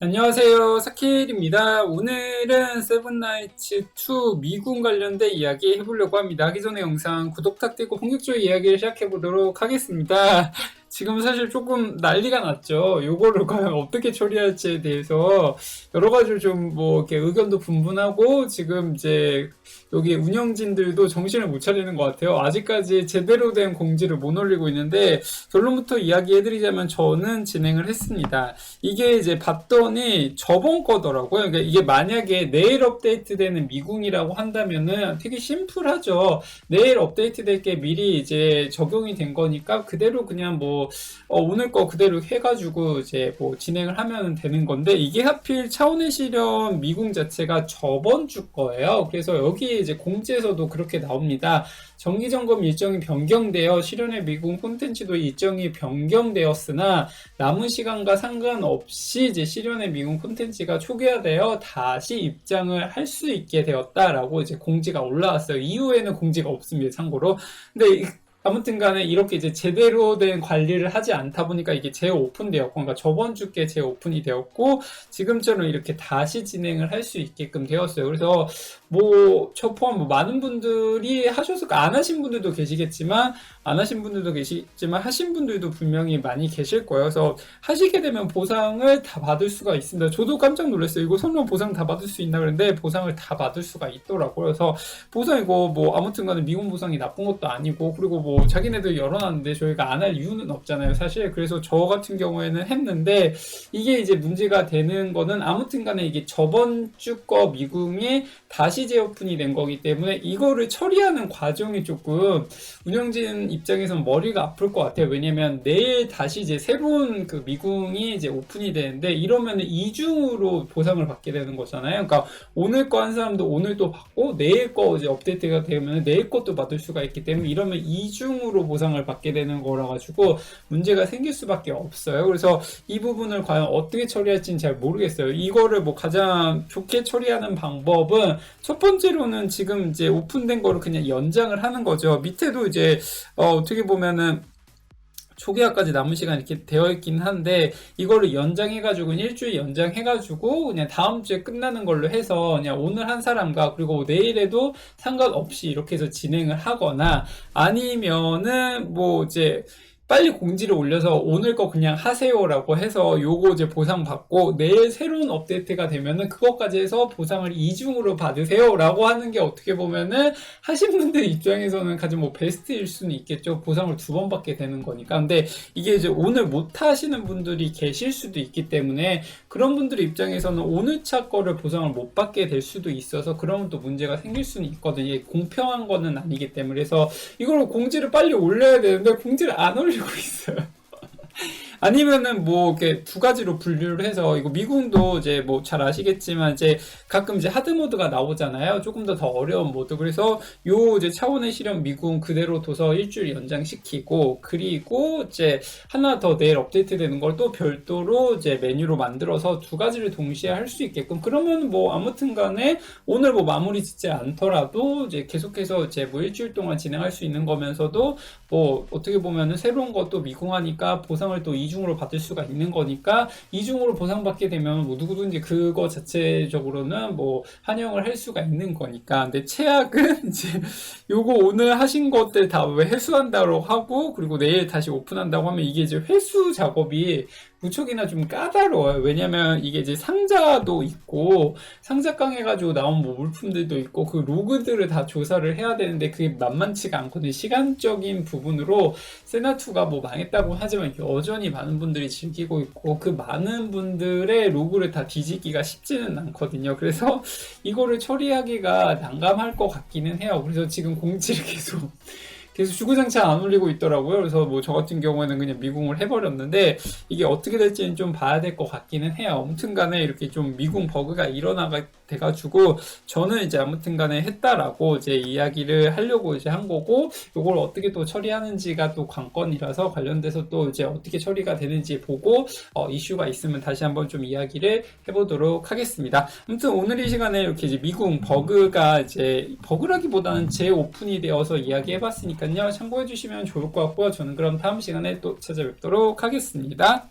안녕하세요. 사킬입니다. 오늘은 세븐나이츠 2 미군 관련된 이야기 해보려고 합니다. 하기 전에 영상 구독 부탁드리고 본격적인 이야기를 시작해보도록 하겠습니다. 지금 사실 조금 난리가 났죠. 요거를 과연 어떻게 처리할지에 대해서 여러 가지 좀 뭐 이렇게 의견도 분분하고 지금 이제 여기 운영진들도 정신을 못 차리는 것 같아요. 아직까지 제대로 된 공지를 못 올리고 있는데 결론부터 이야기해드리자면 저는 진행을 했습니다. 이게 이제 봤더니 저번 거더라고요. 그러니까 이게 만약에 내일 업데이트되는 미궁이라고 한다면은 되게 심플하죠. 내일 업데이트될 게 미리 이제 적용이 된 거니까 그대로 그냥 뭐 어, 오늘 거 그대로 해가지고 이제 뭐 진행을 하면 되는 건데 이게 하필 차원의 실현 미궁 자체가 저번 주 거예요. 그래서 여기 이제 공지에서도 그렇게 나옵니다. 정기 점검 일정이 변경되어 실현의 미궁 콘텐츠도 일정이 변경되었으나 남은 시간과 상관없이 이제 실현의 미궁 콘텐츠가 초기화되어 다시 입장을 할 수 있게 되었다라고 이제 공지가 올라왔어요. 이후에는 공지가 없습니다. 참고로. 근데 아무튼 간에 이렇게 이제 제대로 된 관리를 하지 않다 보니까 이게 재오픈되었고, 그러니까 저번 주께 재오픈이 되었고, 지금처럼 이렇게 다시 진행을 할 수 있게끔 되었어요. 그래서 뭐, 저 포함 뭐 많은 분들이 하셔서, 안 하신 분들도 계시겠지만, 안 하신 분들도 계시지만, 하신 분들도 분명히 많이 계실 거예요. 그래서 하시게 되면 보상을 다 받을 수가 있습니다. 저도 깜짝 놀랐어요. 이거 설마 보상 다 받을 수 있나 그랬는데, 보상을 다 받을 수가 있더라고요. 그래서 보상 이거 뭐, 아무튼 간에 미군 보상이 나쁜 것도 아니고, 그리고 뭐, 자기네들 열어놨는데 저희가 안 할 이유는 없잖아요, 사실. 그래서 저 같은 경우에는 했는데, 이게 이제 문제가 되는 거는 아무튼 간에 이게 저번 주 거 미궁이 다시 재오픈이 된 거기 때문에 이거를 처리하는 과정이 조금 운영진 입장에서는 머리가 아플 것 같아요. 왜냐면 내일 다시 이제 새로운 그 미궁이 이제 오픈이 되는데 이러면 이중으로 보상을 받게 되는 거잖아요. 그러니까 오늘 거 한 사람도 오늘 또 받고 내일 거 이제 업데이트가 되면 내일 것도 받을 수가 있기 때문에 이러면 이중 으로 보상을 받게 되는 거라 가지고 문제가 생길 수밖에 없어요. 그래서 이 부분을 과연 어떻게 처리할지는 잘 모르겠어요. 이거를 뭐 가장 좋게 처리하는 방법은 첫 번째로는 지금 이제 오픈된 거를 그냥 연장을 하는 거죠. 밑에도 이제 어, 어떻게 보면은 초기화까지 남은 시간 이렇게 되어 있긴 한데 이거를 연장해가지고 일주일 연장해가지고 그냥 다음 주에 끝나는 걸로 해서 그냥 오늘 한 사람과 그리고 내일에도 상관없이 이렇게 해서 진행을 하거나 아니면은 뭐 이제 빨리 공지를 올려서 오늘 거 그냥 하세요라고 해서 요거 이제 보상 받고 내일 새로운 업데이트가 되면은 그것까지 해서 보상을 이중으로 받으세요라고 하는 게 어떻게 보면은 하신 분들 입장에서는 가장 뭐 베스트일 수는 있겠죠. 보상을 두 번 받게 되는 거니까. 근데 이게 이제 오늘 못 하시는 분들이 계실 수도 있기 때문에 그런 분들 입장에서는 오늘 차 거를 보상을 못 받게 될 수도 있어서 그러면 또 문제가 생길 수는 있거든요. 공평한 거는 아니기 때문에 그래서 이걸 공지를 빨리 올려야 되는데 공지를 안 올려 올리고 있어요. 아니면은 뭐 이렇게 두 가지로 분류를 해서 이거 미궁도 이제 뭐 잘 아시겠지만 이제 가끔 이제 하드 모드가 나오잖아요. 조금 더 더 어려운 모드. 그래서 요 이제 차원의 실험 미궁 그대로 둬서 일주일 연장시키고 그리고 이제 하나 더 내일 업데이트 되는 걸 또 별도로 이제 메뉴로 만들어서 두 가지를 동시에 할 수 있게끔 그러면 뭐 아무튼 간에 오늘 뭐 마무리 짓지 않더라도 이제 계속해서 이제 뭐 일주일 동안 진행할 수 있는 거면서도 뭐 어떻게 보면은 새로운 것도 미궁하니까 보상을 또 이 중으로 받을 수가 있는 거니까 이중으로 보상받게 되면 뭐 누구든지 그거 자체적으로는 뭐 환영을 할 수가 있는 거니까. 근데 최악은 이제 요거 오늘 하신 것들 다왜 회수한다고 하고 그리고 내일 다시 오픈한다고 하면 이게 이제 회수 작업이 무척이나 좀 까다로워요. 왜냐면 이게 이제 상자도 있고 상자 깡 해가지고 나온 뭐 물품들도 있고 그 로그들을 다 조사를 해야 되는데 그게 만만치가 않거든요. 시간적인 부분으로 세나2가 뭐 망했다고 하지만 여전히 많은 분들이 즐기고 있고 그 많은 분들의 로그를 다 뒤지기가 쉽지는 않거든요. 그래서 이거를 처리하기가 난감할 것 같기는 해요. 그래서 지금 공지를 계속 계속 주구장창 안 올리고 있더라고요. 그래서 뭐 저 같은 경우에는 그냥 미궁을 해버렸는데 이게 어떻게 될지는 좀 봐야 될 것 같기는 해요. 아무튼 간에 이렇게 좀 미궁 버그가 일어나가 돼가지고 저는 이제 아무튼 간에 했다라고 이제 이야기를 하려고 이제 한 거고 이걸 어떻게 또 처리하는지가 또 관건이라서 관련돼서 또 이제 어떻게 처리가 되는지 보고 어, 이슈가 있으면 다시 한번 좀 이야기를 해보도록 하겠습니다. 아무튼 오늘 이 시간에 이렇게 이제 미궁 버그가 이제 버그라기보다는 재오픈이 되어서 이야기해봤으니까요. 참고해주시면 좋을 것 같고요. 저는 그럼 다음 시간에 또 찾아뵙도록 하겠습니다.